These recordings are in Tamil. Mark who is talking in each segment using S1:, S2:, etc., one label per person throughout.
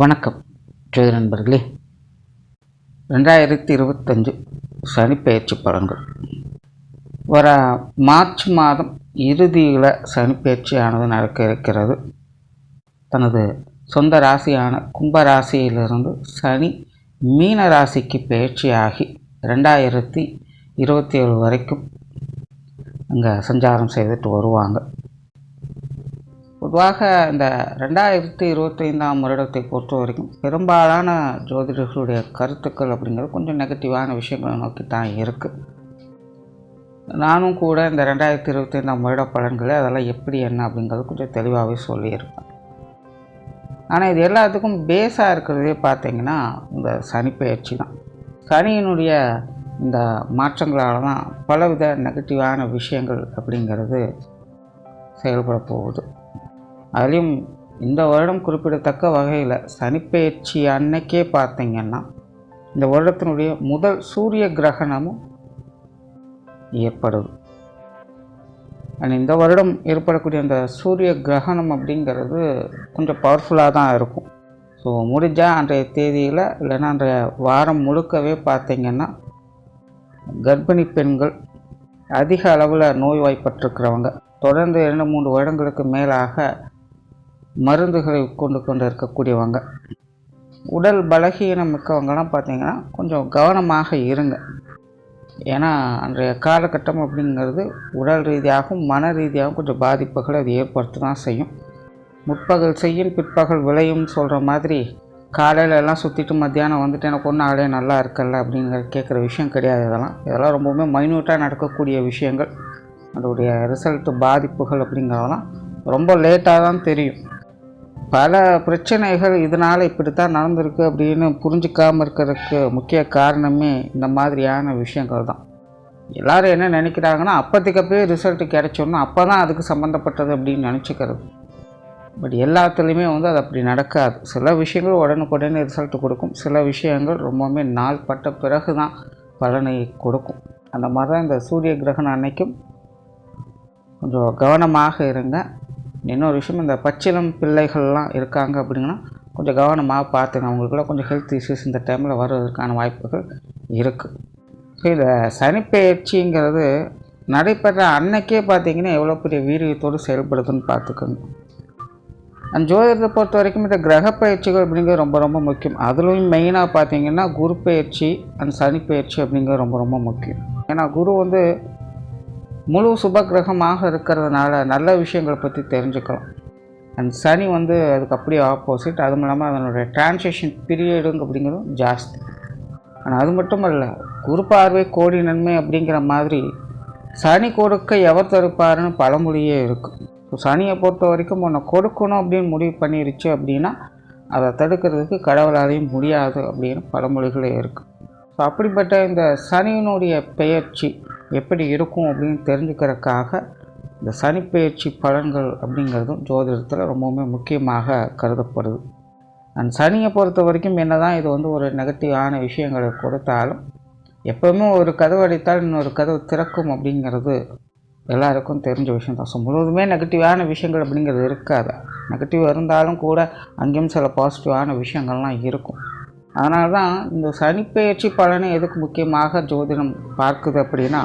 S1: வணக்கம். ஜோதி நண்பர்களே ரெண்டாயிரத்தி இருபத்தஞ்சு சனிப்பெயர்ச்சி பலன்கள். வர மார்ச் மாதம் இறுதியில் சனிப்பெயர்ச்சியானது நடக்க இருக்கிறது. தனது சொந்த ராசியான கும்ப ராசியிலிருந்து சனி மீன ராசிக்கு பயிற்சியாகி ரெண்டாயிரத்தி இருபத்தி ஏழு வரைக்கும் அங்கே சஞ்சாரம் செய்துட்டு வருவாங்க. பொதுவாக இந்த ரெண்டாயிரத்தி இருபத்தைந்தாம் வருடத்தை பொறுத்த வரைக்கும் பெரும்பாலான ஜோதிடர்களுடைய கருத்துக்கள் அப்படிங்கிறது கொஞ்சம் நெகட்டிவான விஷயங்களை நோக்கி தான் இருக்குது நானும் கூட இந்த ரெண்டாயிரத்தி இருபத்தைந்தாம் வருட பலன்களை அதெல்லாம் எப்படி என்ன அப்படிங்கிறது கொஞ்சம் தெளிவாகவே சொல்லியிருப்பேன் ஆனால் இது எல்லாத்துக்கும் பேஸாக இருக்கிறதே பார்த்தீங்கன்னா இந்த சனி பயிற்சி தான். சனியினுடைய இந்த மாற்றங்களால் தான் பலவித நெகட்டிவான விஷயங்கள் அப்படிங்கிறது செயல்பட போகுது. அதுலேயும் இந்த வருடம் குறிப்பிடத்தக்க வகையில் சனிப்பெயர்ச்சி அன்னைக்கே பார்த்தீங்கன்னா இந்த வருடத்தினுடைய முதல் சூரிய கிரகணமும் ஏற்படுது. அண்ட் இந்த வருடம் ஏற்படக்கூடிய அந்த சூரிய கிரகணம் அப்படிங்கிறது கொஞ்சம் பவர்ஃபுல்லாக தான் இருக்கும். ஸோ முடிஞ்சால் அன்றைய தேதியில் இல்லைன்னா அன்றைய வாரம் முழுக்கவே பார்த்தீங்கன்னா கர்ப்பிணி பெண்கள் அதிக அளவில் நோய்வாய்ப்பட்டிருக்கிறவங்க. தொடர்ந்து இரண்டு மூன்று வருடங்களுக்கு மேலாக மருந்துகளை கொண்டு கொண்டு இருக்கக்கூடியவங்க. உடல் பலகீனம் மிக்கவங்கலாம் பார்த்தீங்கன்னா கொஞ்சம் கவனமாக இருங்க. ஏன்னா அன்றைய காலகட்டம் அப்படிங்கிறது உடல் ரீதியாகவும் மன ரீதியாகவும் கொஞ்சம் பாதிப்புகளை அது ஏற்படுத்த தான் செய்யும். முற்பகல் செய்யும் பிற்பகல் விளையும் சொல்கிற மாதிரி காலையில எல்லாம் சுற்றிட்டு மத்தியானம் வந்துட்டு எனக்கு ஒன்றும் ஆளே நல்லா இருக்கல அப்படிங்கிற கேட்குற விஷயம் கிடையாது இதெல்லாம். இதெல்லாம் ரொம்பவுமே மைன்யூட்டாக நடக்கக்கூடிய விஷயங்கள். அதோடைய ரிசல்ட்டு பாதிப்புகள் அப்படிங்கிறதெல்லாம் ரொம்ப லேட்டாக தான் தெரியும். பல பிரச்சனைகள் இதனால் இப்படி தான் நடந்திருக்கு அப்படின்னு புரிஞ்சுக்காமல் இருக்கிறதுக்கு முக்கிய காரணமே இந்த மாதிரியான விஷயங்கள் தான். எல்லோரும் என்ன நினைக்கிறாங்கன்னா அப்போதைக்கப்பே ரிசல்ட் கிடைச்சோன்னா அப்போ தான் அதுக்கு சம்மந்தப்பட்டது அப்படின்னு நினச்சிக்கிறது. பட் எல்லாத்துலேயுமே வந்து அது அப்படி நடக்காது. சில விஷயங்கள் உடனுக்குடனே ரிசல்ட் கொடுக்கும். சில விஷயங்கள் ரொம்பவுமே நாள் பட்ட பிறகு தான் பலனை கொடுக்கும். அந்த மாதிரி தான் இந்த சூரிய கிரகணம் அன்னைக்கும் கொஞ்சம் கவனமாக இருங்க. இன்னொரு விஷயம் இந்த பச்சிளம் பிள்ளைகள்லாம் இருக்காங்க அப்படிங்கன்னா கொஞ்சம் கவனமாக பார்த்துங்க. அவங்களுக்குலாம் கொஞ்சம் ஹெல்த் இஷ்யூஸ் இந்த டைமில் வர்றதுக்கான வாய்ப்புகள் இருக்குது ஸோ இந்த சனிப்பெயர்ச்சிங்கிறது நடைபெற அன்னைக்கே பார்த்தீங்கன்னா எவ்வளோ பெரிய வீரியத்தோடு செயல்படுதுன்னு பார்த்துக்கோங்க. அந்த ஜோதிடத்தை பொறுத்த வரைக்கும் இந்த கிரக பயிற்சிகள் அப்படிங்கிறது ரொம்ப ரொம்ப முக்கியம். அதுலேயும் மெயினாக பார்த்தீங்கன்னா குரு பயிற்சி அண்ட் சனி பயிற்சி அப்படிங்கிறது ரொம்ப ரொம்ப முக்கியம். ஏன்னா குரு வந்து முழு சுப கிரகமாக இருக்கிறதுனால நல்ல விஷயங்களை பற்றி தெரிஞ்சுக்கலாம். அண்ட் சனி வந்து அதுக்கு அப்படியே ஆப்போசிட் அதுவும் இல்லாமல் அதனுடைய டிரான்சேஷன் பீரியடுங்க அப்படிங்கிறதும் ஜாஸ்தி. ஆனால் அது மட்டும் இல்லை குரு பார்வை கோடி நன்மை அப்படிங்கிற மாதிரி சனி கொடுக்க எவர் தருப்பாருன்னு பழமொழியே இருக்குது ஸோ சனியை பொறுத்த வரைக்கும் உன்னை கொடுக்கணும் அப்படின்னு முடிவு பண்ணிருச்சு அப்படின்னா அதை தடுக்கிறதுக்கு கடவுளாலையும் முடியாது அப்படின்னு பழமொழிகளே இருக்குது ஸோ அப்படிப்பட்ட இந்த சனியினுடைய பெயர்ச்சி எப்படி இருக்கும் அப்படின்னு தெரிஞ்சுக்கிறதுக்காக இந்த சனிப்பெயர்ச்சி பலன்கள் அப்படிங்கிறதும் ஜோதிடத்தில் ரொம்பவுமே முக்கியமாக கருதப்படுது. அண்ட் சனியை பொறுத்த வரைக்கும் என்ன தான் இது வந்து ஒரு நெகட்டிவான விஷயங்களை கொடுத்தாலும் எப்போவுமே ஒரு கதவு அடித்தால் இன்னொரு கதவு திறக்கும் அப்படிங்கிறது எல்லாருக்கும் தெரிஞ்ச விஷயம் தான் ஸோ முழுவதுமே நெகட்டிவான விஷயங்கள் அப்படிங்கிறது இருக்காது. நெகட்டிவ் இருந்தாலும் கூட அங்கேயும் சில பாசிட்டிவான விஷயங்கள்லாம் இருக்கும். அதனால தான் இந்த சனிப்பெயர்ச்சி பலனை எதுக்கு முக்கியமாக ஜோதிடம் பார்க்குது அப்படின்னா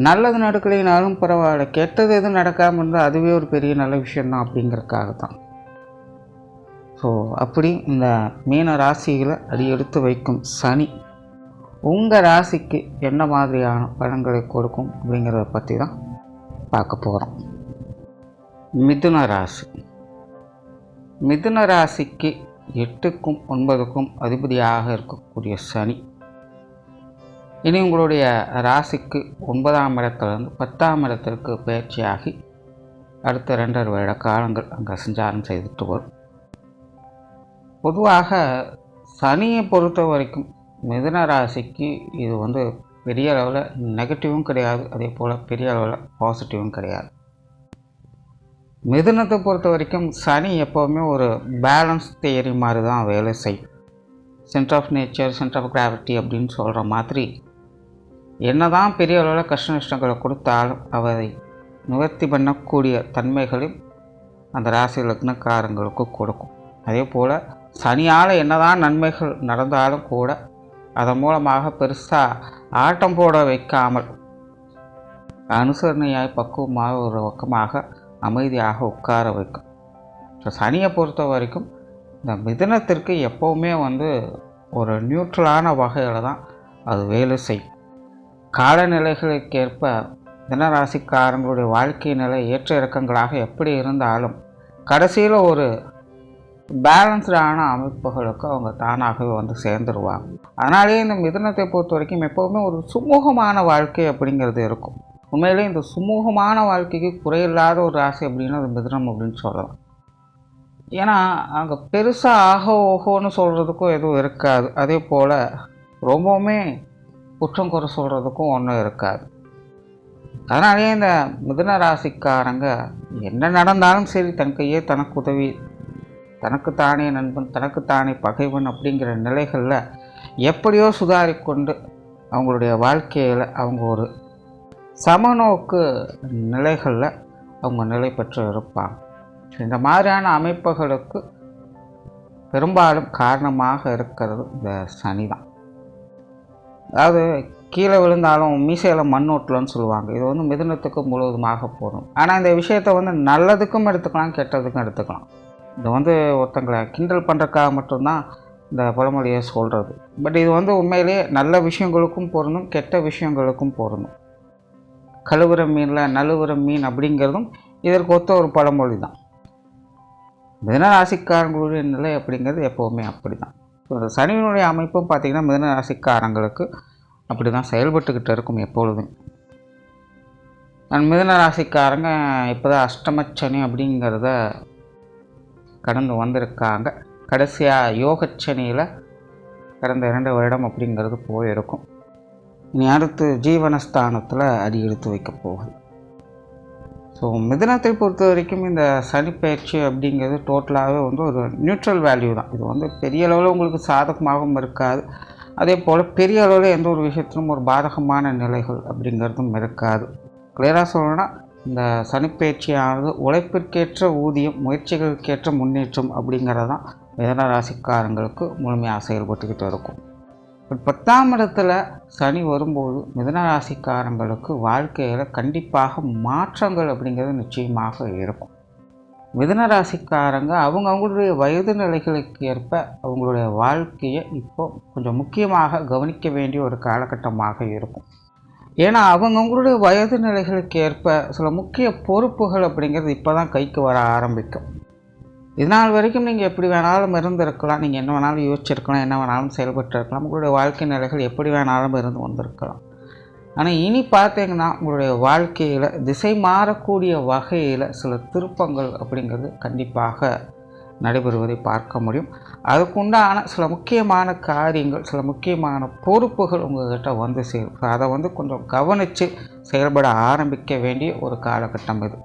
S1: நல்லது நடக்கலைனாலும் பரவாயில்ல கெட்டது எதுவும் நடக்காமல் இருந்தால் அதுவே ஒரு பெரிய நல்ல விஷயந்தான் அப்படிங்கிறதுக்காக தான் ஸோ அப்படி இந்த மீன ராசிகளை அடி எடுத்து வைக்கும் சனி உங்கள் ராசிக்கு என்ன மாதிரியான பலன்களை கொடுக்கும் அப்படிங்கிறத பற்றி தான் பார்க்க போகிறோம் மிதுன ராசி. மிதுன ராசிக்கு எட்டுக்கும் ஒன்பதுக்கும் அதிபதியாக இருக்கக்கூடிய சனி இனி உங்களுடைய ராசிக்கு ஒன்பதாம் இடத்துலேருந்து பத்தாம் இடத்திற்கு பயிற்சியாகி அடுத்த ரெண்டரை வருட காலங்கள் அங்கே சஞ்சாரம் செய்துட்டு வரும். பொதுவாக சனியை பொறுத்த வரைக்கும் மிதுன ராசிக்கு இது வந்து பெரிய அளவில் நெகட்டிவும் கிடையாது அதே போல் பெரிய அளவில் பாசிட்டிவும் கிடையாது. மிதுனத்தை பொறுத்த வரைக்கும் சனி எப்போவுமே ஒரு பேலன்ஸ் தியரி மாதிரி தான் வேலை செய்யும். Centre of nature centre of gravity அப்படின்னு சொல்கிற மாதிரி என்ன தான் பெரிய அளவில் கஷ்ட நஷ்டங்களை கொடுத்தாலும் அவரை நிவர்த்தி பண்ணக்கூடிய தன்மைகளையும் அந்த ராசி லக்னக்காரங்களுக்கு கொடுக்கும். அதே போல் சனியால் என்னதான் நன்மைகள் நடந்தாலும் கூட அதன் மூலமாக பெருசாக ஆட்டம் போட வைக்காமல் அனுசரணையாய் பக்குவமாக ஒரு பக்கமாக அமைதியாக உட்கார வைக்கும். ஸோ சனியை பொறுத்த வரைக்கும் இந்த மிதனத்திற்கு எப்போவுமே வந்து ஒரு நியூட்ரலான வகையில் தான் அது வேலை செய்யும். காலநிலைகளுக்கேற்ப தினராசிக்காரங்களுடைய வாழ்க்கை நிலை ஏற்ற இறக்கங்களாக எப்படி இருந்தாலும் கடைசியில் ஒரு பேலன்ஸ்டான அமைப்புகளுக்கு அவங்க தானாகவே வந்து சேர்ந்துருவாங்க. அதனாலேயே இந்த மிதனத்தை பொறுத்த வரைக்கும் எப்போவுமே ஒரு சுமூகமான வாழ்க்கை அப்படிங்கிறது இருக்கும். உண்மையிலே இந்த சுமூகமான வாழ்க்கைக்கு குறையில்லாத ஒரு ராசி அப்படின்னா அது மிதுனம் அப்படின்னு சொல்லலாம். ஏன்னா அங்கே பெருசாக ஆகோ ஓகோன்னு சொல்கிறதுக்கும் எதுவும் இருக்காது. அதே போல் ரொம்பவுமே குற்றம் குறை சொல்கிறதுக்கும் ஒன்றும் இருக்காது. அதனாலேயே இந்த மிதுன ராசிக்காரங்க என்ன நடந்தாலும் சரி தன் கையே தனக்கு உதவி தனக்குத்தானே நண்பன் தனக்குத்தானே பகைவன் அப்படிங்கிற நிலைகளில் எப்படியோ சுதாரிக்கொண்டு அவங்களுடைய வாழ்க்கையில் அவங்க ஒரு சமநோக்கு நிலைகளில் அவங்க நிலை பெற்று இருப்பாங்க. இந்த மாதிரியான அமைப்புகளுக்கு பெரும்பாலும் காரணமாக இருக்கிறது இந்த சனி தான். அதாவது கீழே விழுந்தாலும் மீசையில் மண் ஓட்டலன்னு சொல்லுவாங்க. இது வந்து மிதுனத்துக்கு முழுவதுமாக போகும் ஆனால் இந்த விஷயத்தை வந்து நல்லதுக்கும் எடுத்துக்கலாம் கெட்டதுக்கும் எடுத்துக்கலாம். இது வந்து ஒருத்தங்களை கிண்டல் பண்ணுறக்காக மட்டும்தான் இந்த பழமொழியை சொல்கிறது பட் இது வந்து உண்மையிலேயே நல்ல விஷயங்களுக்கும் பொருந்தும் கெட்ட விஷயங்களுக்கும் பொருந்தும். கழுவுற மீனில் நழுவுற மீன் அப்படிங்கிறதும் இதற்கு ஒத்த ஒரு பழமொழி தான் மிதனராசிக்காரங்களுடைய நிலை அப்படிங்கிறது எப்போவுமே அப்படி தான் இந்த சனியினுடைய அமைப்பும் பார்த்திங்கன்னா மிதனராசிக்காரங்களுக்கு அப்படி தான் செயல்பட்டுக்கிட்டு இருக்கும் எப்பொழுதும். மிதன ராசிக்காரங்க இப்போ தான் அஷ்டமச்சனி அப்படிங்கிறத கடந்து வந்திருக்காங்க. கடைசியாக யோகச்சனியில் கடந்த இரண்டு வருடம் அப்படிங்கிறது போயிருக்கும். இனி அடுத்து ஜீவனஸ்தானத்தில் அடி எடுத்து வைக்க போகுது. ஸோ மிதனத்தை பொறுத்த வரைக்கும் இந்த சனிப்பயிற்சி அப்படிங்கிறது டோட்டலாகவே வந்து ஒரு நியூட்ரல் வேல்யூ தான். இது வந்து பெரிய அளவில் உங்களுக்கு சாதகமாகவும் இருக்காது. அதே போல் பெரிய அளவில் எந்த ஒரு விஷயத்திலும் ஒரு பாதகமான நிலைகள் அப்படிங்கிறதும் இருக்காது. கிளியராக சொல்லணும்னா இந்த சனிப்பயிற்சியானது உழைப்பிற்கேற்ற ஊதியம் முயற்சிகளுக்கேற்ற முன்னேற்றம் அப்படிங்கிறது தான் மிதன ராசிக்காரங்களுக்கு முழுமையாக செயல்பட்டுக்கிட்டு இருக்கும். பட் பத்தாம் இடத்துல சனி வரும்போது மிதன ராசிக்காரங்களுக்கு வாழ்க்கையில் கண்டிப்பாக மாற்றங்கள் அப்படிங்கிறது நிச்சயமாக இருக்கும். மிதன ராசிக்காரங்க அவங்க அவங்களுடைய வயது நிலைகளுக்கு ஏற்ப அவங்களுடைய வாழ்க்கையை இப்போ கொஞ்சம் முக்கியமாக கவனிக்க வேண்டிய ஒரு காலகட்டமாக இருக்கும். ஏன்னா அவங்கவுங்களுடைய வயது நிலைகளுக்கு ஏற்ப சில முக்கிய பொறுப்புகள் அப்படிங்கிறது இப்போ தான் கைக்கு வர ஆரம்பிக்கும். இதனால் வரைக்கும் நீங்கள் எப்படி வேணாலும் இருந்திருக்கலாம். நீங்கள் என்ன வேணாலும் யோசிச்சிருக்கலாம் என்ன வேணாலும் செயல்பட்டு இருக்கலாம் உங்களுடைய வாழ்க்கை நிலைகள் எப்படி வேணாலும் இருந்து வந்திருக்கலாம். ஆனால் இனி பார்த்தீங்கன்னா உங்களுடைய வாழ்க்கையில் திசை மாறக்கூடிய வகையில் சில திருப்பங்கள் அப்படிங்கிறது கண்டிப்பாக நடைபெறுவதை பார்க்க முடியும். அதுக்குண்டான சில முக்கியமான காரியங்கள் சில முக்கியமான பொறுப்புகள் உங்கள்கிட்ட வந்து சேரும். அதை வந்து கொஞ்சம் கவனித்து செயல்பட ஆரம்பிக்க வேண்டிய ஒரு காலகட்டம் இது.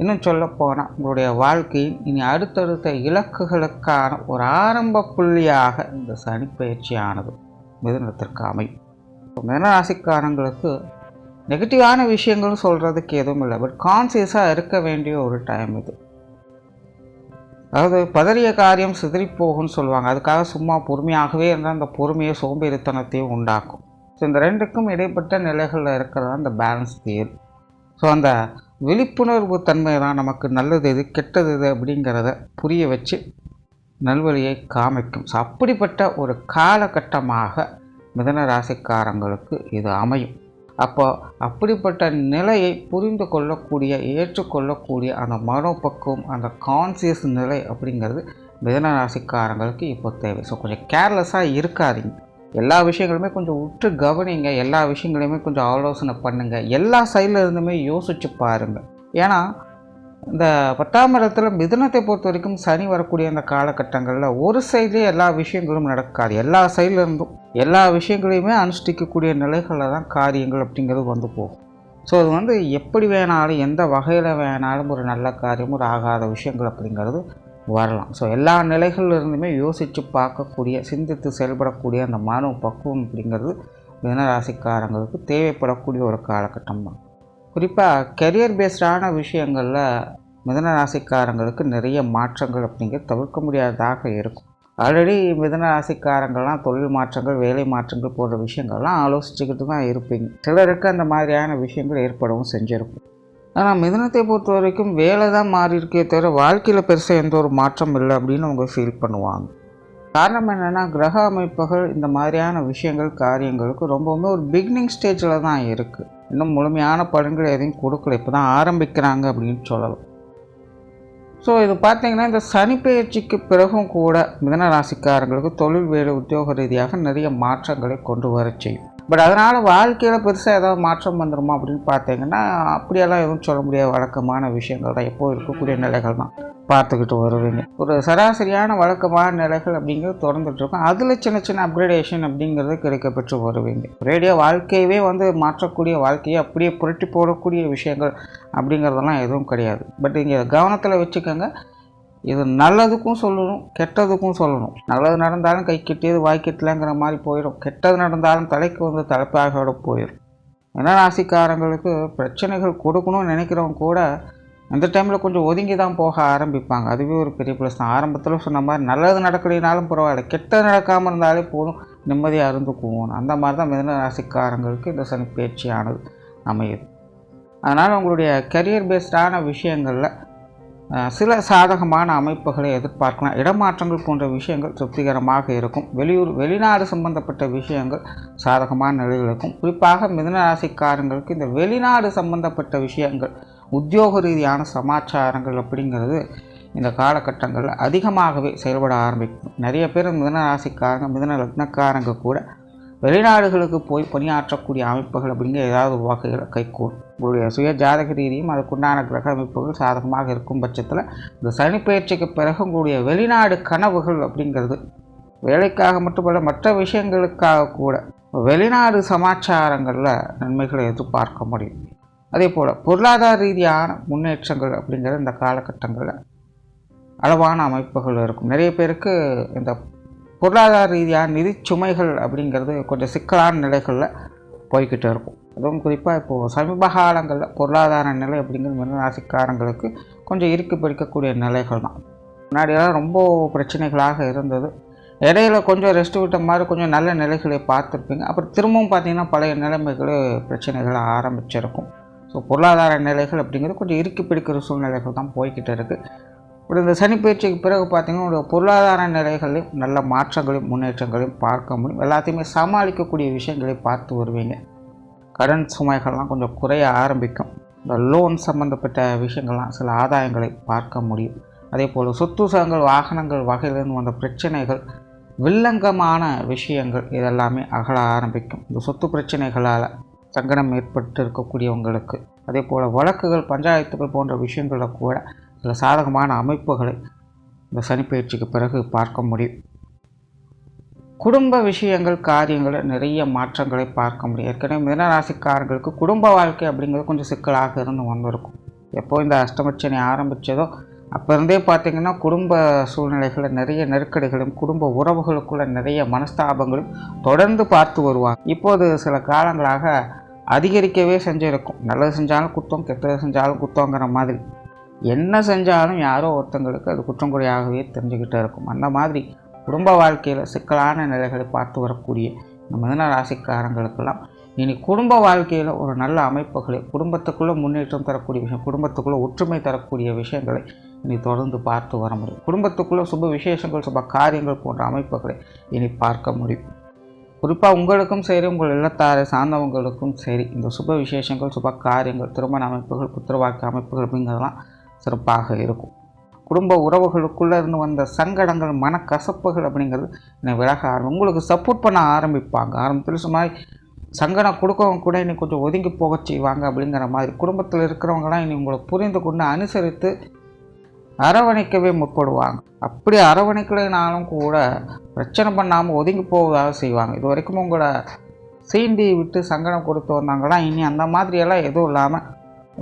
S1: இன்னும் சொல்ல போனால் உங்களுடைய வாழ்க்கையின் இனி அடுத்தடுத்த இலக்குகளுக்கான ஒரு ஆரம்ப புள்ளியாக இந்த சனிப்பயிற்சியானது மிதனத்திற்கு அமையும். இப்போ மிதனராசிக்காரங்களுக்கு நெகட்டிவான விஷயங்கள் சொல்கிறதுக்கு எதுவும் இல்லை. பட் கான்சியஸாக இருக்க வேண்டிய ஒரு டைம் இது. அதாவது பதறிய காரியம் சிதறி போகும்னு சொல்லுவாங்க. அதுக்காக சும்மா பொறுமையாகவே இருந்தால் அந்த பொறுமையை சோம்பேறித்தனத்தையும் உண்டாக்கும். ஸோ இந்த ரெண்டுக்கும் இடைப்பட்ட நிலைகளில் இருக்கிறதா அந்த பேலன்ஸ் தியர் ஸோ அந்த விழிப்புணர்வு தன்மை தான் நமக்கு நல்லது எது கெட்டது எது அப்படிங்கிறத புரிய வச்சு நல்வழியை காமிக்கும். ஸோ அப்படிப்பட்ட ஒரு காலகட்டமாக மிதன ராசிக்காரங்களுக்கு இது அமையும். அப்போ அப்படிப்பட்ட நிலையை புரிந்து கொள்ளக்கூடிய ஏற்றுக்கொள்ளக்கூடிய அந்த மனோபக்குவம் அந்த கான்சியஸ் நிலை அப்படிங்கிறது மிதன ராசிக்காரங்களுக்கு இப்போ தேவை. ஸோ கொஞ்சம் கேர்லெஸ்ஸாக இருக்காதீங்க. எல்லா விஷயங்களுமே கொஞ்சம் உற்று கவனிங்க எல்லா விஷயங்களையுமே கொஞ்சம் ஆலோசனை பண்ணுங்கள் எல்லா சைடில் இருந்துமே யோசித்து பாருங்கள் ஏன்னா இந்த பத்தாம் இடத்துல மிதனத்தை பொறுத்த வரைக்கும் சனி வரக்கூடிய அந்த காலகட்டங்களில் ஒரு சைட்லேயே எல்லா விஷயங்களும் நடக்காது. எல்லா சைட்லேருந்தும் எல்லா விஷயங்களையுமே அனுஷ்டிக்கக்கூடிய நிலைகளில் தான் காரியங்கள் அப்படிங்கிறது வந்து போகும். ஸோ அது வந்து எப்படி வேணாலும் எந்த வகையில் வேணாலும் ஒரு நல்ல காரியம் ஒரு ஆகாத விஷயங்கள் அப்படிங்கிறது வரலாம். ஸோ எல்லா நிலைகள்லேருந்துமே யோசித்து பார்க்கக்கூடிய சிந்தித்து செயல்படக்கூடிய அந்த மனு பக்குவம் அப்படிங்கிறது மிதனராசிக்காரங்களுக்கு தேவைப்படக்கூடிய ஒரு காலகட்டம் தான் குறிப்பாக கெரியர் பேஸ்டான விஷயங்களில் மிதன ராசிக்காரங்களுக்கு நிறைய மாற்றங்கள் அப்படிங்கிறது தவிர்க்க முடியாததாக இருக்கும். ஆல்ரெடி மிதன ராசிக்காரங்கள்லாம் தொழில் மாற்றங்கள் வேலை மாற்றங்கள் போன்ற விஷயங்கள்லாம் ஆலோசிச்சுக்கிட்டு தான் இருப்பீங்க. சிலருக்கு அந்த மாதிரியான விஷயங்கள் ஏற்படவும் செஞ்சுருக்கும். ஆனால் மிதனத்தை பொறுத்த வரைக்கும் வேலை தான் மாறி இருக்கே தவிர வாழ்க்கையில் பெருசாக எந்த ஒரு மாற்றம் இல்லை அப்படின்னு அவங்க ஃபீல் பண்ணுவாங்க. காரணம் என்னென்னா கிரக அமைப்புகள் இந்த மாதிரியான விஷயங்கள் காரியங்களுக்கு ரொம்பவுமே ஒரு பிகினிங் ஸ்டேஜில் தான் இருக்குது இன்னும் முழுமையான பலன்கள் எதையும் கொடுக்கல. இப்போ தான் ஆரம்பிக்கிறாங்க அப்படின்னு சொல்லலாம். ஸோ இது பார்த்தீங்கன்னா இந்த சனி பயிற்சிக்கு பிறகும் கூட மிதன ராசிக்காரங்களுக்கு தொழில் வேலை உத்தியோக ரீதியாக நிறைய மாற்றங்களை கொண்டு வர செய்யும். பட் அதனால் வாழ்க்கையில் பெருசாக ஏதாவது மாற்றம் வந்துடுமா அப்படின்னு பார்த்தீங்கன்னா அப்படியெல்லாம் எதுவும் சொல்ல முடியாத. வழக்கமான விஷயங்கள் தான். எப்போது இருக்கக்கூடிய நிலைகள் தான். பார்த்துக்கிட்டு வருவீங்க. ஒரு சராசரியான வழக்கமான நிலைகள் அப்படிங்கிறது திறந்துட்டுருக்கும் அதில் சின்ன சின்ன அப்கிரேடேஷன் அப்படிங்கிறது கிடைக்கப்பெற்று வருவீங்க. ரேடியோ வாழ்க்கையவே வந்து மாற்றக்கூடிய வாழ்க்கையை அப்படியே புரட்டி போடக்கூடிய விஷயங்கள் அப்படிங்கிறதெல்லாம் எதுவும் கிடையாது. பட் இங்கே கவனத்தில் வச்சுக்கோங்க. இது நல்லதுக்கும் சொல்லணும் கெட்டதுக்கும் சொல்லணும். நல்லது நடந்தாலும் கை கிட்டியது வாய்க்கட்டலங்கிற மாதிரி போயிடும். கெட்டது நடந்தாலும் தலைக்கு வந்து தலைப்பாக போயிடும். ஏன்னா ராசிக்காரங்களுக்கு பிரச்சனைகள் கொடுக்கணும்னு நினைக்கிறவங்க கூட அந்த டைமில் கொஞ்சம் ஒதுங்கி தான் போக ஆரம்பிப்பாங்க. அதுவே ஒரு பெரிய ப்ளஸ் தான் ஆரம்பத்தில் சொன்ன மாதிரி நல்லது நடக்கலைனாலும் பரவாயில்ல. கெட்டது நடக்காமல் இருந்தாலே போதும். நிம்மதியாக இருந்துக்குவோம் அந்த மாதிரி தான் மிதன ராசிக்காரங்களுக்கு இந்த சனி பயிற்சியானது அமையுது. அதனால் உங்களுடைய கரியர் பேஸ்டான விஷயங்களில் சில சாதகமான அமைப்புகளை எதிர்பார்க்கலாம். இடமாற்றங்கள் போன்ற விஷயங்கள் திருப்திகரமாக இருக்கும். வெளியூர் வெளிநாடு சம்பந்தப்பட்ட விஷயங்கள் சாதகமான நிலையில் இருக்கும். குறிப்பாக மிதனராசிக்காரங்களுக்கு இந்த வெளிநாடு சம்பந்தப்பட்ட விஷயங்கள் உத்தியோக ரீதியான சமாச்சாரங்கள் அப்படிங்கிறது இந்த காலகட்டங்களில் அதிகமாகவே செயல்பட ஆரம்பிக்கும். நிறைய பேர் மிதன ராசிக்காரங்க மிதன லக்னக்காரங்க கூட வெளிநாடுகளுக்கு போய் பணியாற்றக்கூடிய அமைப்புகள் அப்படிங்கிற ஏதாவது ஒரு வகையில் கைகூடும். உங்களுடைய சுய ஜாதக ரீதியும் அதுக்குண்டான கிரக அமைப்புகள் சாதகமாக இருக்கும் பட்சத்தில் இந்த சனிப்பயிற்சிக்கு பிறகு உங்களுடைய வெளிநாடு கனவுகள் அப்படிங்கிறது வேலைக்காக மட்டுமல்ல மற்ற விஷயங்களுக்காக கூட வெளிநாடு சமாச்சாரங்களில் நன்மைகளை எதிர்பார்க்க முடியும். அதே போல் பொருளாதார ரீதியான முன்னேற்றங்கள் அப்படிங்கிற இந்த காலகட்டங்களில் அளவான அமைப்புகள் இருக்கும். நிறைய பேருக்கு இந்த பொருளாதார ரீதியான நிதி சுமைகள் அப்படிங்கிறது கொஞ்சம் சிக்கலான நிலைகளில் போய்கிட்டு இருக்கும். அதுவும் குறிப்பாக இப்போது சமீப காலங்களில் பொருளாதார நிலை அப்படிங்கிறது மின்னராசிக்காரங்களுக்கு கொஞ்சம் இருக்கு பிடிக்கக்கூடிய நிலைகள் தான். முன்னாடியெல்லாம் ரொம்ப பிரச்சனைகளாக இருந்தது. இடையில கொஞ்சம் ரெஸ்ட் விட்ட மாதிரி கொஞ்சம் நல்ல நிலைகளை பார்த்துருப்பீங்க. அப்புறம் திரும்பவும் பார்த்தீங்கன்னா பழைய நிலைமைகளே பிரச்சனைகள் ஆரம்பிச்சிருக்கும். ஸோ பொருளாதார நிலைகள் அப்படிங்கிறது கொஞ்சம் இறுக்கி பிடிக்கிற சூழ்நிலைகள் தான் போய்கிட்டு இருக்குது இப்படி இந்த சனி பயிற்சிக்கு பிறகு பார்த்திங்கன்னா உங்களுடைய பொருளாதார நிலைகளையும் நல்ல மாற்றங்களையும் முன்னேற்றங்களையும் பார்க்க முடியும். எல்லாத்தையுமே சமாளிக்கக்கூடிய விஷயங்களை பார்த்து வருவீங்க. கடன் சுமைகள்லாம் கொஞ்சம் குறைய ஆரம்பிக்கும். இந்த லோன் சம்மந்தப்பட்ட விஷயங்கள்லாம் சில ஆதாயங்களை பார்க்க முடியும். அதே போல் சொத்து சகங்கள் வாகனங்கள் வகையிலிருந்து வந்த பிரச்சனைகள் வில்லங்கமான விஷயங்கள் இதெல்லாமே அகல ஆரம்பிக்கும். இந்த சொத்து பிரச்சனைகளால் சங்கடம் ஏற்பட்டு இருக்கக்கூடியவங்களுக்கு அதே போல் வழக்குகள் பஞ்சாயத்துகள் போன்ற விஷயங்களில் கூட சில சாதகமான அமைப்புகளை இந்த சனிப்பயிற்சிக்கு பிறகு பார்க்க முடியும். குடும்ப விஷயங்கள் காரியங்களை நிறைய மாற்றங்களை பார்க்க முடியும். ஏற்கனவே மிதனராசிக்காரர்களுக்கு குடும்ப வாழ்க்கை அப்படிங்கிறது கொஞ்சம் சிக்கலாக இருந்து வந்திருக்கும். எப்போ இந்த அஷ்டமச்சனை ஆரம்பித்ததோ அப்போ இருந்தே பார்த்திங்கன்னா குடும்ப சூழ்நிலைகளில் நிறைய நெருக்கடிகளும் குடும்ப உறவுகளுக்குள்ள நிறைய மனஸ்தாபங்களும் தொடர்ந்து பார்த்து வருவாங்க. இப்போது சில காலங்களாக அதிகரிக்கவே செஞ்சுருக்கும். நல்லது செஞ்சாலும் குத்தம் கெட்டது செஞ்சாலும் குத்தங்கிற மாதிரி. என்ன செஞ்சாலும் யாரோ ஒருத்தங்களுக்கு அது குற்றம் குறையாகவே தெரிஞ்சுக்கிட்டே இருக்கும். அந்த மாதிரி குடும்ப வாழ்க்கையில் சிக்கலான நிலைகளை பார்த்து வரக்கூடிய இந்த மிதன ராசிக்காரங்களுக்கெல்லாம் இனி குடும்ப வாழ்க்கையில் ஒரு நல்ல அமைப்புகளை குடும்பத்துக்குள்ளே முன்னேற்றம் தரக்கூடிய விஷயம் குடும்பத்துக்குள்ளே ஒற்றுமை தரக்கூடிய விஷயங்களை இனி தொடர்ந்து பார்த்து வர முடியும். குடும்பத்துக்குள்ளே சுப விசேஷங்கள் சுப காரியங்கள் போன்ற அமைப்புகளை இனி பார்க்க முடியும். குறிப்பாக உங்களுக்கும் சரி உங்கள் இல்லத்தாரை சார்ந்தவங்களுக்கும் சரி இந்த சுப விசேஷங்கள் சுப காரியங்கள் திருமண அமைப்புகள் புத்திரவாக்கு அமைப்புகள் அப்படிங்கிறதெல்லாம் சிறப்பாக இருக்கும். குடும்ப உறவுகளுக்குள்ளே இருந்து வந்த சங்கடங்கள் மனக்கசப்புகள் அப்படிங்கிறது என்னை விலக ஆரம்பி உங்களுக்கு சப்போர்ட் பண்ண ஆரம்பிப்பாங்க. ஆரம்பத்தில் சும்மா சங்கடம் கொடுக்கவங்க கூட இன்னைக்கு கொஞ்சம் ஒதுங்கி போக செய்வாங்க அப்படிங்கிற மாதிரி. குடும்பத்தில் இருக்கிறவங்களாம் இனி உங்களை புரிந்து கொண்டு அனுசரித்து அரவணைக்கவே முற்படுவாங்க. அப்படி அரவணைக்கலைனாலும் கூட பிரச்சனை பண்ணாமல் ஒதுங்கி போவதாக செய்வாங்க. இது வரைக்கும் உங்களை சீண்டி விட்டு சங்கடம் கொடுத்து வந்தாங்கன்னா இனி அந்த மாதிரியெல்லாம் எதுவும் இல்லாமல்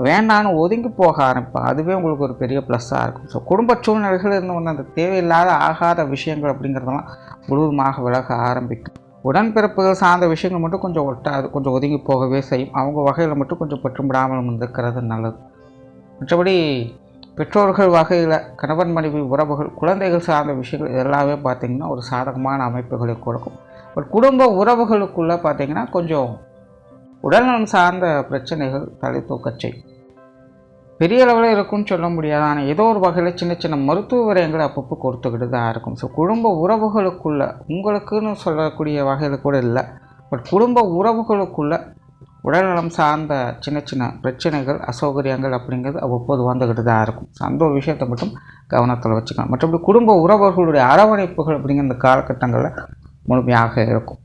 S1: வேண்டான்னு ஒதுங்கி போக ஆரம்பிப்பாங்க அதுவே உங்களுக்கு ஒரு பெரிய ப்ளஸ்ஸாக இருக்கும். ஸோ குடும்ப சூழ்நிலைகள் இருந்து வந்து அந்த தேவையில்லாத ஆகாத விஷயங்கள் அப்படிங்கிறதெல்லாம் முழுவதுமாக விலக ஆரம்பிக்கும். உடன்பிறப்புகள் சார்ந்த விஷயங்கள் மட்டும் கொஞ்சம் ஒட்டாது கொஞ்சம் ஒதுங்கி போகவே செய்யும். அவங்க வகையில் மட்டும் கொஞ்சம் பற்றும்படாமல் இருக்கிறது நல்லது. மற்றபடி பெற்றோர்கள் வகையில் கணவன் மனைவி உறவுகள் குழந்தைகள் சார்ந்த விஷயங்கள் எல்லாமே பார்த்திங்கன்னா ஒரு சாதகமான அமைப்புகளை கொடுக்கும். பட் குடும்ப உறவுகளுக்குள்ளே பார்த்திங்கன்னா கொஞ்சம் உடல்நலம் சார்ந்த பிரச்சனைகள் தலை தூக்கச் செய்யும் பெரிய அளவில் இருக்கும்னு சொல்ல முடியாது. ஆனால் ஏதோ ஒரு வகையில் சின்ன சின்ன மருத்துவ விரயங்களை அப்பப்போ கொடுத்துக்கிட்டு தான் இருக்கும். ஸோ குடும்ப உறவுகளுக்குள்ள உங்களுக்குன்னு சொல்லக்கூடிய வகையில் கூட இல்லை. பட் குடும்ப உறவுகளுக்குள்ள உடல்நலம் சார்ந்த சின்ன சின்ன பிரச்சனைகள் அசௌகரியங்கள் அப்படிங்கிறது அவ்வப்போது வந்துக்கிட்டு தான் இருக்கும். ஸோ அந்த ஒரு விஷயத்தை மட்டும் கவனத்தில் வச்சுக்கலாம் மற்றபடி குடும்ப உறவுகளுடைய அரவணைப்புகள் அப்படிங்கிற இந்த காலகட்டங்களில் முழுமையாக இருக்கும்.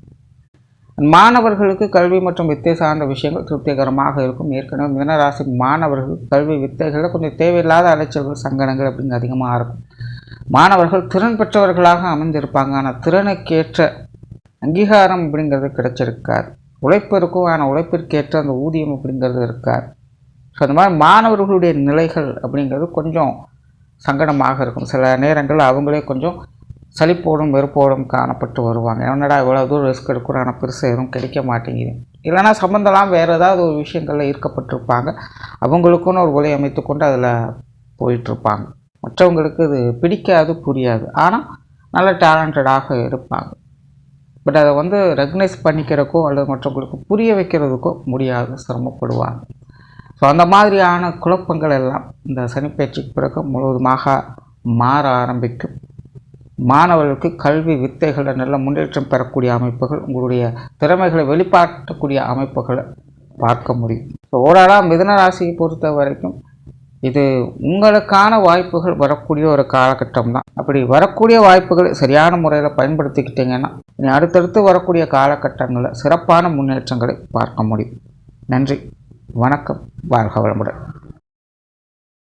S1: மாணவர்களுக்கு கல்வி மற்றும் வித்தை சார்ந்த விஷயங்கள் திருப்திகரமாக இருக்கும். ஏற்கனவே மிதனராசி மாணவர்கள் கல்வி வித்தைகளில் கொஞ்சம் தேவையில்லாத அலைச்சல்கள் சங்கடங்கள் அப்படிங்க அதிகமாக இருக்கும். மாணவர்கள் திறன் பெற்றவர்களாக அமைந்திருப்பாங்க. ஆனால் திறனுக்கேற்ற அங்கீகாரம் அப்படிங்கிறது கிடைச்சிருக்காது. உழைப்பு இருக்கும். ஆனால் உழைப்பிற்கேற்ற அந்த ஊதியம் அப்படிங்கிறது இருக்காது. ஸோ அந்த மாதிரி மாணவர்களுடைய நிலைகள் அப்படிங்கிறது கொஞ்சம் சங்கடமாக இருக்கும். சில நேரங்களில் அவங்களே கொஞ்சம் சலிப்போடும் வெறுப்போடும் காணப்பட்டு வருவாங்க. என்னடா இவ்வளோ தூரம் ரிஸ்க் எடுக்கிறோம்? ஆனால் பெருசாக எதுவும் கிடைக்க மாட்டேங்குது. இல்லைனா சம்மந்தெல்லாம் வேறு ஏதாவது ஒரு விஷயங்களில் ஈர்க்கப்பட்டிருப்பாங்க. அவங்களுக்குன்னு ஒரு ஒளி அமைத்து கொண்டு அதில் போயிட்டுருப்பாங்க. மற்றவங்களுக்கு இது பிடிக்காது புரியாது. ஆனால் நல்ல டேலண்டடாக இருப்பாங்க. பட் அதை வந்து ரெகனைஸ் பண்ணிக்கிறக்கோ அல்லது மற்றவங்களுக்கு புரிய வைக்கிறதுக்கோ முடியாது சிரமப்படுவாங்க. ஸோ அந்த மாதிரியான குழப்பங்கள் எல்லாம் இந்த சனிப்பயிற்சிக்கு பிறகு முழுவதுமாக மாற ஆரம்பிக்கும். மாணவர்களுக்கு கல்வி வித்தைகளில் நல்ல முன்னேற்றம் பெறக்கூடிய அமைப்புகள் உங்களுடைய திறமைகளை வெளிப்பாட்டக்கூடிய அமைப்புகளை பார்க்க முடியும். ஸோ ஓராளாக மிதன ராசியை பொறுத்த வரைக்கும் இது உங்களுக்கான வாய்ப்புகள் வரக்கூடிய ஒரு காலகட்டம் தான் அப்படி வரக்கூடிய வாய்ப்புகளை சரியான முறையில் பயன்படுத்திக்கிட்டீங்கன்னா இனி அடுத்தடுத்து வரக்கூடிய காலகட்டங்களில் சிறப்பான முன்னேற்றங்களை பார்க்க முடியும். நன்றி வணக்கம் வாழ்க வளமுடன்.